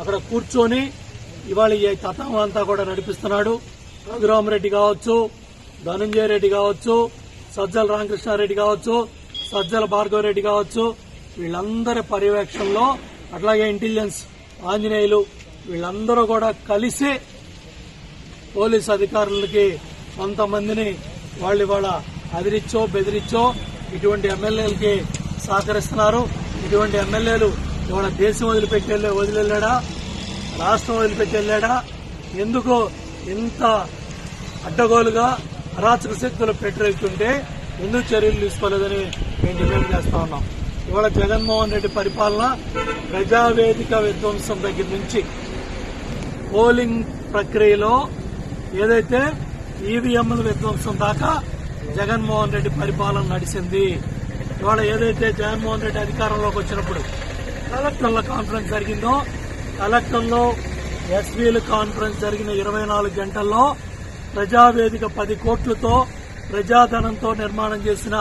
అక్కడ కూర్చొని ఇవాళ ఈ తతంగం అంతా కూడా నడిపిస్తున్నాడు. రఘురామరెడ్డి కావచ్చు ధనంజయ రెడ్డి కావచ్చు సజ్జల రామకృష్ణారెడ్డి కావచ్చు సజ్జల భార్గవరెడ్డి కావచ్చు వీళ్ళందరి పర్యవేక్షణలో అట్లాగే ఇంటెలిజెన్స్ ఆంజనేయులు వీళ్ళందరూ కూడా కలిసి పోలీస్ అధికారులకి కొంతమందిని వాళ్ళు ఇవాళ అదిరిచ్చో బెదిరిచ్చో ఇటువంటి ఎమ్మెల్యేలకి సహకరిస్తున్నారు. ఇటువంటి ఎమ్మెల్యేలు ఇవాళ దేశం వదిలిపెట్టి వెళ్ళే వదిలిళ్ళాడా? రాష్ట్రం వదిలిపెట్టి వెళ్ళాడా ఎందుకు ఇంత అడ్డగోలుగా అరాచక శక్తులు పెట్టరెళ్తుంటే ఎందుకు చర్యలు తీసుకోలేదని మేము డిమాండ్ చేస్తా ఉన్నాం. ఇవాళ జగన్మోహన్ రెడ్డి పరిపాలన ప్రజావేదిక విధ్వంసం దగ్గర నుంచి పోలింగ్ ప్రక్రియలో ఏదైతే ఈవీఎంల విధ్వంసం దాకా జగన్మోహన్ రెడ్డి పరిపాలన నడిచింది. ఇవాళ ఏదైతే జగన్మోహన్ రెడ్డి అధికారంలోకి వచ్చినప్పుడు కలెక్టర్ల కాన్ఫరెన్స్ జరిగిందో కలెక్టర్లో ఎస్పీల కాన్ఫరెన్స్ జరిగిన ఇరవై నాలుగు గంటల్లో ప్రజావేదిక పది కోట్లతో ప్రజాధనంతో నిర్మాణం చేసిన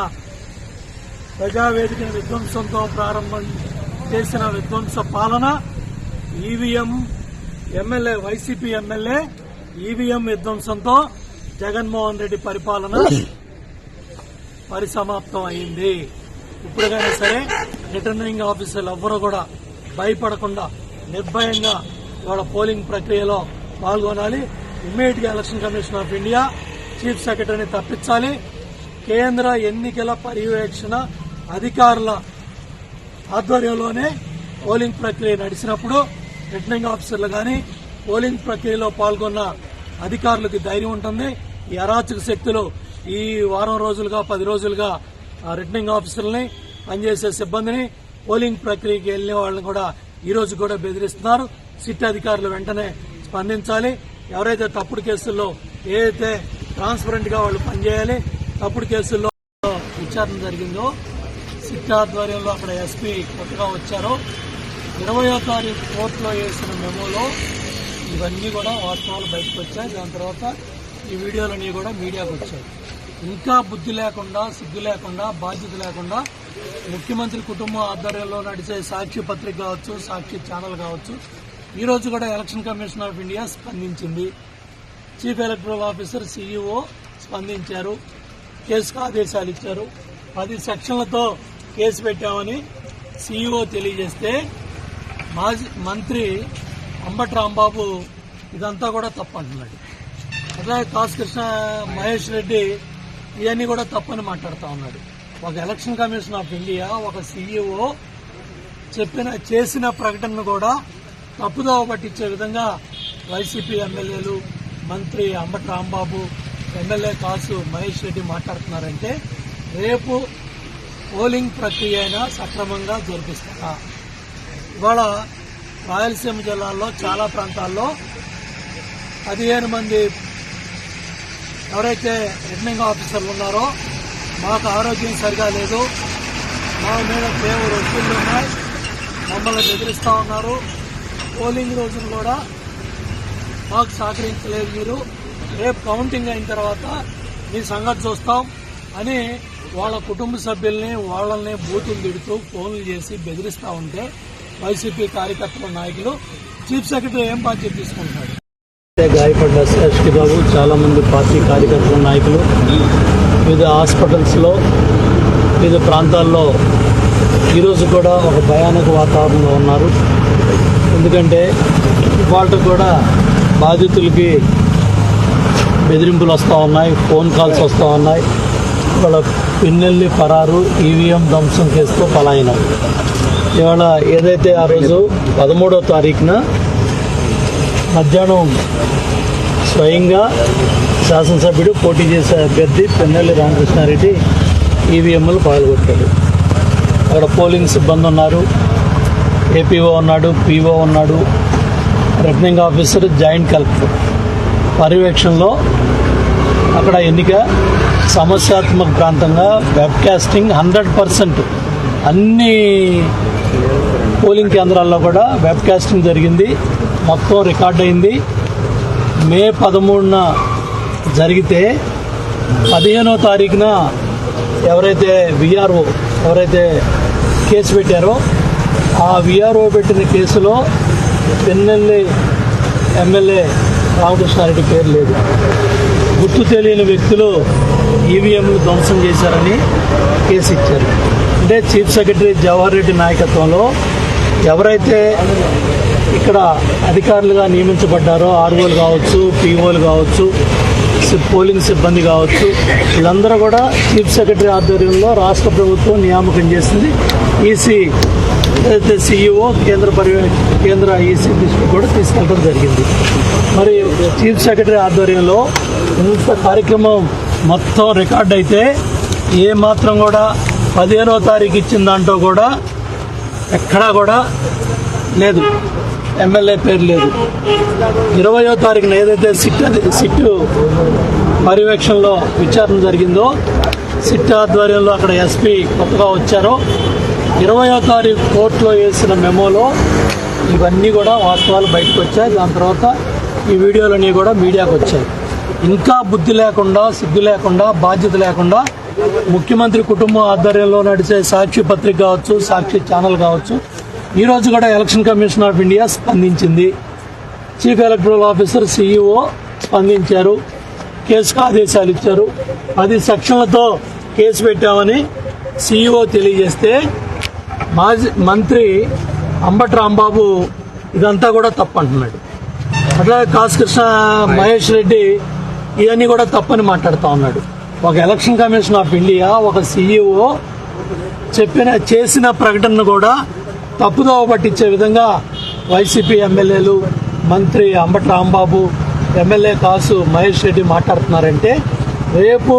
ప్రజావేదికను విధ్వంసంతో ప్రారంభం చేసిన విధ్వంస పాలన EVM MLA YCP MLA EVM విధ్వంసంతో Jaganmohan Reddy పరిపాలన పరిసమాప్తం అయింది ఇప్పుడుగానే సరే రిటర్నింగ్ ఆఫీసర్లు ఎవ్వరూ కూడా భయపడకుండా నిర్భయంగా ఇవాళ పోలింగ్ ప్రక్రియలో పాల్గొనాలి. ఇమ్మీడియట్గా election commission of India chief సెక్రటరీని తప్పించాలి. కేంద్ర ఎన్నికల పర్యవేక్షణ అధికారుల ఆధ్వర్యంలోనే పోలింగ్ ప్రక్రియ నడిచినప్పుడు రిటర్నింగ్ ఆఫీసర్లు కానీ పోలింగ్ ప్రక్రియలో పాల్గొన్న అధికారులకు ధైర్యం ఉంటుంది. ఈ అరాచక శక్తులు ఈ వారం రోజులుగా పది రోజులుగా రిటర్నింగ్ ఆఫీసర్లని పనిచేసే సిబ్బందిని పోలింగ్ ప్రక్రియకి వెళ్ళిన వాళ్ళని కూడా ఈ రోజు కూడా బెదిరిస్తున్నారు. సిట్ అధికారులు వెంటనే స్పందించాలి. ఎవరైతే తప్పుడు కేసుల్లో ఏదైతే ట్రాన్స్పరెంట్గా వాళ్ళు పనిచేయాలి తప్పుడు కేసుల్లో విచారణ జరిగిందో సిట్ ఆధ్వర్యంలో అక్కడ ఎస్పీ కొత్తగా వచ్చారో. ఇరవయో తారీఖు కోర్టులో వేసిన మెమోలో ఇవన్నీ కూడా వాస్తవాలు బయటకు వచ్చాయి. దాని తర్వాత ఈ వీడియోలన్నీ కూడా మీడియాకు వచ్చాయి. ఇంకా బుద్ధి లేకుండా సిగ్గు లేకుండా బాధ్యత లేకుండా ముఖ్యమంత్రి కుటుంబం ఆధ్వర్యంలో నడిచే సాక్షి పత్రిక కావచ్చు సాక్షి ఛానల్ కావచ్చు ఈ రోజు కూడా ఎలక్షన్ కమిషన్ ఆఫ్ ఇండియా స్పందించింది. చీఫ్ ఎలక్టరల్ ఆఫీసర్ సీఈఓ స్పందించారు. కేసుకు ఆదేశాలు ఇచ్చారు. పది సెక్షన్లతో కేసు పెట్టామని సీఈఓ తెలియజేస్తే మాజీ మంత్రి అంబటి రాంబాబు ఇదంతా కూడా తప్పంటున్నాడు అట్లాగే కాసు కృష్ణ మహేష్ రెడ్డి ఇవన్నీ కూడా తప్పని మాట్లాడుతూ ఉన్నాడు. ఒక ఎలక్షన్ కమిషన్ ఆఫ్ ఇండియా ఒక సీఈఓ చెప్పిన చేసిన ప్రకటనను కూడా తప్పుదోవ పట్టించే విధంగా వైసీపీ ఎమ్మెల్యేలు మంత్రి అంబటి రాంబాబు ఎమ్మెల్యే కాసు మహేష్ రెడ్డి మాట్లాడుతున్నారంటే రేపు పోలింగ్ ప్రక్రియ అయినా సక్రమంగా జరిపిస్తారా? ఇవాళ రాయలసీమ జిల్లాల్లో చాలా ప్రాంతాల్లో పదిహేను మంది ఎవరైతే రిటర్నింగ్ ఆఫీసర్లు ఉన్నారో మాకు ఆరోగ్యం సరిగా లేదు. మా మీద తీవ్ర ఒత్తిళ్ళు ఉన్నాయి. మమ్మల్ని బెదిరిస్తూ ఉన్నారు. పోలింగ్ రోజున కూడా మాకు సహకరించలేదు మీరు రేపు కౌంటింగ్ అయిన తర్వాత మీ సంగతి చూస్తాం అని వాళ్ళ కుటుంబ సభ్యుల్ని వాళ్ళని బూతులు తిడుతూ ఫోన్లు చేసి బెదిరిస్తూ ఉంటే వైసీపీ కార్యకర్తల నాయకులు చీఫ్ సెక్రటరీ ఏం బాధ్యత తీసుకుంటున్నాడు గాయపడ్డ ఎస్పీ బాబు చాలామంది పార్టీ కార్యకర్తలు నాయకులు వివిధ హాస్పిటల్స్లో వివిధ ప్రాంతాల్లో ఈరోజు కూడా ఒక భయానక వాతావరణంలో ఉన్నారు. ఎందుకంటే వాళ్ళకు కూడా బాధితులకి బెదిరింపులు వస్తూ ఉన్నాయి ఫోన్ కాల్స్ వస్తూ ఉన్నాయి. వాళ్ళ పిన్నెల్లి పరారు ఈవీఎం ధ్వంసం కేసుతో పలాయనం. ఇవాళ ఏదైతే ఆ రోజు పదమూడవ తారీఖున మధ్యాహ్నం స్వయంగా శాసనసభ్యుడు పోటీ చేసే అభ్యర్థి పెన్నెల్లి రామకృష్ణారెడ్డి ఈవీఎంలు పాల్గొట్టాడు. అక్కడ పోలింగ్ సిబ్బంది ఉన్నారు. ఏపీఓ ఉన్నాడు పీఓ ఉన్నాడు. Returning officer joint collector. పర్యవేక్షణలో అక్కడ ఎన్నిక సమస్యాత్మక ప్రాంతంగా వెబ్కాస్టింగ్ హండ్రెడ్ పర్సెంట్ అన్ని పోలింగ్ కేంద్రాల్లో కూడా వెబ్కాస్టింగ్ జరిగింది. మొత్తం రికార్డ్ అయింది. మే పదమూడున జరిగితే పదిహేనో తారీఖున ఎవరైతే విఆర్ఓ ఎవరైతే కేసు పెట్టారో ఆ విఆర్ఓ పెట్టిన కేసులో పిన్నెల్లి ఎమ్మెల్యే రామకృష్ణారెడ్డి పేరు లేదు. గుర్తు తెలియని వ్యక్తులు ఈవీఎంలు ధ్వంసం చేశారని కేసు ఇచ్చారు. అంటే చీఫ్ సెక్రటరీ జవహర్ రెడ్డి నాయకత్వంలో ఎవరైతే ఇక్కడ అధికారులుగా నియమించబడ్డారో ఆర్ఓలు కావచ్చు పీఓలు కావచ్చు పోలింగ్ సిబ్బంది కావచ్చు వీళ్ళందరూ కూడా చీఫ్ సెక్రటరీ ఆధ్వర్యంలో రాష్ట్ర ప్రభుత్వం నియామకం చేసింది. ఈసీ ఏదైతే సీఈఓ కేంద్ర పర్య కేంద్ర ఈసీ దృష్టికి కూడా తీసుకెళ్ళడం జరిగింది. మరి చీఫ్ సెక్రటరీ ఆధ్వర్యంలో ఇంత కార్యక్రమం మొత్తం రికార్డ్ అయితే ఏ మాత్రం కూడా పదిహేనో తారీఖు ఇచ్చిన దాంట్లో కూడా ఎక్కడా కూడా లేదు. ఎమ్మెల్యే పేరు లేదు. ఇరవయో తారీఖున ఏదైతే సిట్ అది సిట్ పర్యవేక్షణలో విచారణ జరిగిందో సిట్ ఆధ్వర్యంలో అక్కడ ఎస్పీ కొత్తగా వచ్చారో ఇరవయో తారీఖు కోర్టులో వేసిన మెమోలో ఇవన్నీ కూడా వాస్తవాలు బయటకు వచ్చాయి. దాని తర్వాత ఈ వీడియోలన్నీ కూడా మీడియాకు వచ్చాయి. ఇంకా బుద్ధి లేకుండా సిగ్గు లేకుండా బాధ్యత లేకుండా ముఖ్యమంత్రి కుటుంబం ఆధ్వర్యంలో నడిచే సాక్షి పత్రిక కావచ్చు సాక్షి ఛానల్ కావచ్చు ఈ రోజు కూడా ఎలక్షన్ కమిషన్ ఆఫ్ ఇండియా స్పందించింది. చీఫ్ ఎలక్టరల్ ఆఫీసర్ సీఈఓ స్పందించారు. కేసుకు ఆదేశాలు ఇచ్చారు. పది సెక్షన్లతో కేసు పెట్టామని సీఈఓ తెలియజేస్తే మాజీ మంత్రి అంబటి రాంబాబు ఇదంతా కూడా తప్పంటున్నాడు. అట్లాగే కాశకృష్ణ మహేష్ రెడ్డి ఇవన్నీ కూడా తప్పని మాట్లాడుతూ ఉన్నాడు. ఒక ఎలక్షన్ కమిషన్ ఆఫ్ ఇండియా ఒక సీఈఓ చెప్పిన చేసిన ప్రకటనను కూడా తప్పుదోవ పట్టించే విధంగా వైసీపీ ఎమ్మెల్యేలు మంత్రి అంబటి రాంబాబు ఎమ్మెల్యే కాసు మహేష్ రెడ్డి మాట్లాడుతున్నారంటే రేపు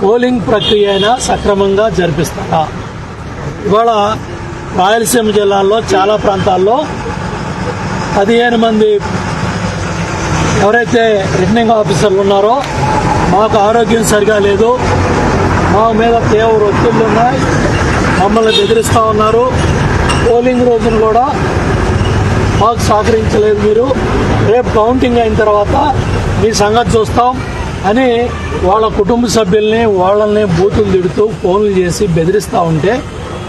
పోలింగ్ ప్రక్రియ అయినా సక్రమంగా జరిపిస్తారా? ఇవాళ రాయలసీమ జిల్లాల్లో చాలా ప్రాంతాల్లో పదిహేను మంది ఎవరైతే రిటర్నింగ్ ఆఫీసర్లు ఉన్నారో మాకు ఆరోగ్యం సరిగా లేదు. మా మీద తీవ్ర ఒత్తిళ్ళు ఉన్నాయి. మమ్మల్ని బెదిరిస్తూ ఉన్నారు. పోలింగ్ రోజును కూడా మాకు సహకరించలేదు మీరు. రేపు కౌంటింగ్ అయిన తర్వాత మీ సంగతి చూస్తాం అని వాళ్ళ కుటుంబ సభ్యుల్ని వాళ్ళని బూతులు తిడుతూ ఫోన్లు చేసి బెదిరిస్తూ ఉంటే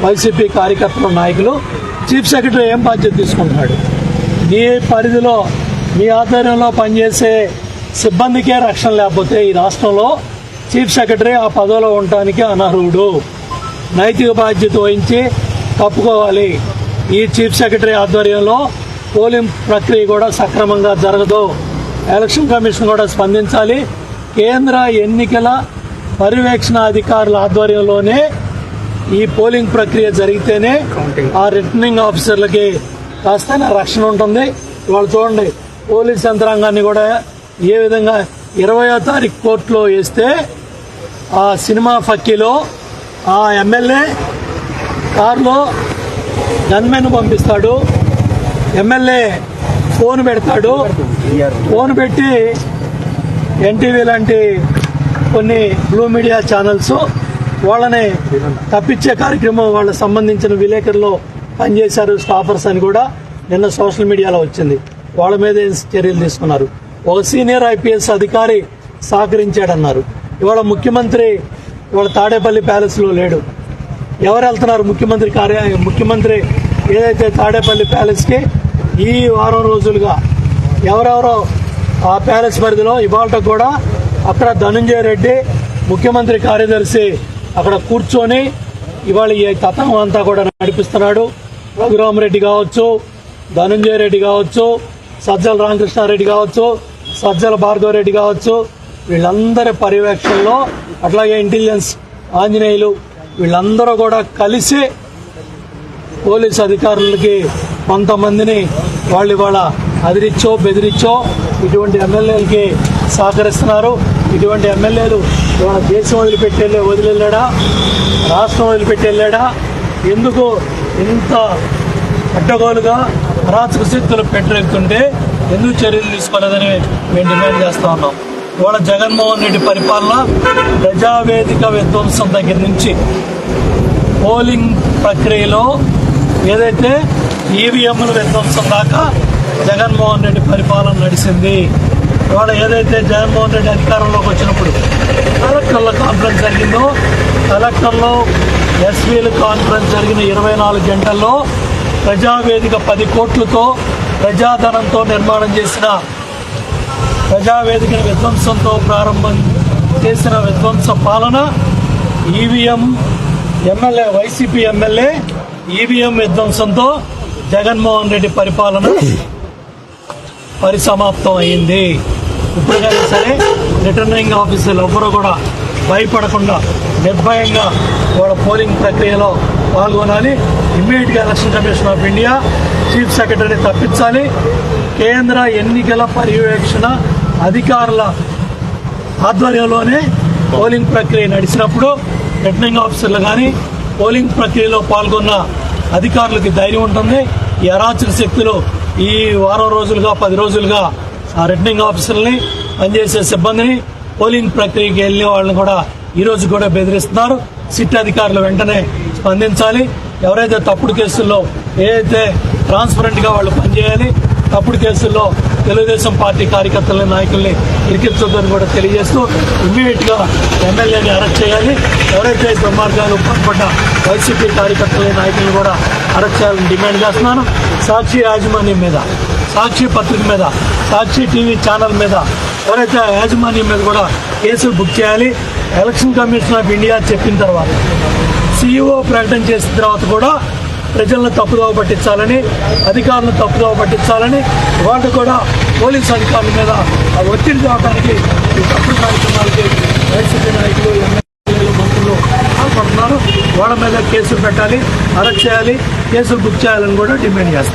వైసీపీ కార్యకర్తల నాయకులు చీఫ్ సెక్రటరీ ఏం బాధ్యత తీసుకుంటున్నాడు? మీ పరిధిలో మీ ఆధ్వర్యంలో పనిచేసే సిబ్బందికే రక్షణ లేకపోతే ఈ రాష్ట్రంలో చీఫ్ సెక్రటరీ ఆ పదవిలో ఉండటానికి అనర్హుడు. నైతిక బాధ్యత వహించి తప్పుకోవాలి. ఈ చీఫ్ సెక్రటరీ ఆధ్వర్యంలో పోలింగ్ ప్రక్రియ కూడా సక్రమంగా జరగదు. ఎలక్షన్ కమిషన్ కూడా స్పందించాలి. కేంద్ర ఎన్నికల పర్యవేక్షణ అధికారుల ఆధ్వర్యంలోనే ఈ పోలింగ్ ప్రక్రియ జరిగితేనే ఆ రిటర్నింగ్ ఆఫీసర్లకి కాస్త రక్షణ ఉంటుంది. ఇవాళ చూడండి పోలీస్ యంత్రాంగాన్ని కూడా ఏ విధంగా ఇరవయో తారీఖు కోర్టులో వేస్తే ఆ సినిమా ఫక్కీలో ఆ ఎమ్మెల్యే కారులో గన్మెన్ పంపిస్తాడు ఎమ్మెల్యే ఫోన్ పెడతాడు. ఫోన్ పెట్టి ఎన్టీవీ లాంటి కొన్ని బ్లూ మీడియా ఛానల్స్ వాళ్ళని తప్పించే కార్యక్రమం వాళ్ళకి సంబంధించిన విలేకరులు పనిచేశారు స్టాఫర్స్ అని కూడా నిన్న సోషల్ మీడియాలో వచ్చింది. వాళ్ళ మీద చర్యలు తీసుకున్నారు. ఒక సీనియర్ ఐపీఎస్ అధికారి సహకరించాడన్నారు. ఇవాళ ముఖ్యమంత్రి ఇవాళ తాడేపల్లి ప్యాలెస్లో లేడు. ఎవరు వెళ్తున్నారు ముఖ్యమంత్రి కార్య ముఖ్యమంత్రి ఏదైతే తాడేపల్లి ప్యాలెస్కి? ఈ వారం రోజులుగా ఎవరెవరో ఆ ప్యాలెస్ పరిధిలో ఇవాళ కూడా అక్కడ ధనుంజయ రెడ్డి ముఖ్యమంత్రి కార్యదర్శి అక్కడ కూర్చొని ఇవాళ ఈ తతంగం అంతా కూడా నడిపిస్తున్నాడు. రఘురామరెడ్డి కావచ్చు ధనుంజయ రెడ్డి కావచ్చు సజ్జల రామకృష్ణారెడ్డి కావచ్చు సజ్జల భార్గవరెడ్డి కావచ్చు వీళ్ళందరి పర్యవేక్షణలో అట్లాగే ఇంటెలిజెన్స్ ఆంజనేయులు వీళ్ళందరూ కూడా కలిసి పోలీస్ అధికారులకి కొంతమందిని వాళ్ళు ఇవాళ అదిరిచ్చో బెదిరిచ్చో ఇటువంటి ఎమ్మెల్యేలకి సహకరిస్తున్నారు. ఇటువంటి ఎమ్మెల్యేలు ఇవాళ దేశం వదిలిపెట్టి వెళ్ళి రాష్ట్రం వదిలిపెట్టి వెళ్ళాడా ఎందుకు ఇంత అడ్డగోలుగా అరాచక శక్తులు పెట్టరెళ్తుంటే ఎందుకు చర్యలు తీసుకోలేదని మేము డిమాండ్ చేస్తా ఉన్నాం. ఇవాళ జగన్మోహన్ రెడ్డి పరిపాలన ప్రజావేదిక విధ్వంసం దగ్గర నుంచి పోలింగ్ ప్రక్రియలో ఏదైతే ఈవీఎంల విధ్వంసం దాకా జగన్మోహన్ రెడ్డి పరిపాలన నడిచింది ఇవాళ ఏదైతే జగన్మోహన్ రెడ్డి అధికారంలోకి వచ్చినప్పుడు కలెక్టర్ల కాన్ఫరెన్స్ జరిగిందో కలెక్టర్లో ఎస్వీల కాన్ఫరెన్స్ జరిగిన ఇరవై నాలుగు గంటల్లో ప్రజావేదిక పది కోట్లతో ప్రజాధనంతో నిర్మాణం చేసిన ప్రజావేదికను విధ్వంసంతో ప్రారంభం చేసిన విధ్వంస పాలన EVM MLA YCP MLA EVM విధ్వంసంతో Jaganmohan Reddy పరిపాలన పరిసమాప్తం అయింది ఇప్పటికైనా సరే రిటర్నింగ్ ఆఫీసర్లు ఎవ్వరూ కూడా భయపడకుండా నిర్భయంగా వాళ్ళ పోలింగ్ ప్రక్రియలో పాల్గొనాలి. ఇమ్మీడియట్గా election commission of India chief secretary తప్పించాలి. కేంద్ర ఎన్నికల పర్యవేక్షణ అధికారుల ఆధ్వర్యంలోనే పోలింగ్ ప్రక్రియ నడిచినప్పుడు రిటర్నింగ్ ఆఫీసర్లు కానీ పోలింగ్ ప్రక్రియలో పాల్గొన్న అధికారులకి ధైర్యం ఉంటుంది. ఈ అరాచక శక్తులు ఈ వారం రోజులుగా పది రోజులుగా ఆ రిటర్నింగ్ ఆఫీసర్ని పనిచేసే సిబ్బందిని పోలింగ్ ప్రక్రియకి వెళ్ళిన వాళ్ళని కూడా ఈరోజు కూడా బెదిరిస్తున్నారు. సిట్ అధికారులు వెంటనే స్పందించాలి. ఎవరైతే తప్పుడు కేసుల్లో ఏదైతే ట్రాన్స్పరెంట్గా వాళ్ళు పనిచేయాలి తప్పుడు కేసుల్లో తెలుగుదేశం పార్టీ కార్యకర్తలని నాయకుల్ని ఇరికించొద్దని కూడా తెలియజేస్తూ ఇమ్మీడియట్గా ఎమ్మెల్యేని అరెస్ట్ చేయాలి. ఎవరైతే దుర్మార్గాలు పాల్పడ్డ వైసీపీ కార్యకర్తలని నాయకుల్ని కూడా అరెస్ట్ చేయాలని డిమాండ్ చేస్తున్నాను. సాక్షి యాజమాన్యం మీద సాక్షి పత్రిక మీద సాక్షి టీవీ ఛానల్ మీద ఎవరైతే యాజమాన్యం మీద కూడా కేసులు బుక్ చేయాలి ఎలక్షన్ కమిషన్ ఆఫ్ ఇండియా చెప్పిన తర్వాత సీఈఓ ప్రకటన చేసిన తర్వాత కూడా ప్రజలను తప్పుదోవ పట్టించాలని అధికారులను తప్పుదోవ పట్టించాలని వాళ్ళు కూడా పోలీస్ అధికారుల మీద ఆ ఒత్తిడి తేవడానికి ఈ తప్పుడు కార్యక్రమాలకి వైసీపీ నాయకులు ఎమ్మెల్యేలు మంత్రులు పాల్పడుతున్నారు వాళ్ళ మీద కేసులు పెట్టాలి అరెస్ట్ చేయాలి కేసులు బుక్ చేయాలని కూడా డిమాండ్ చేస్తారు.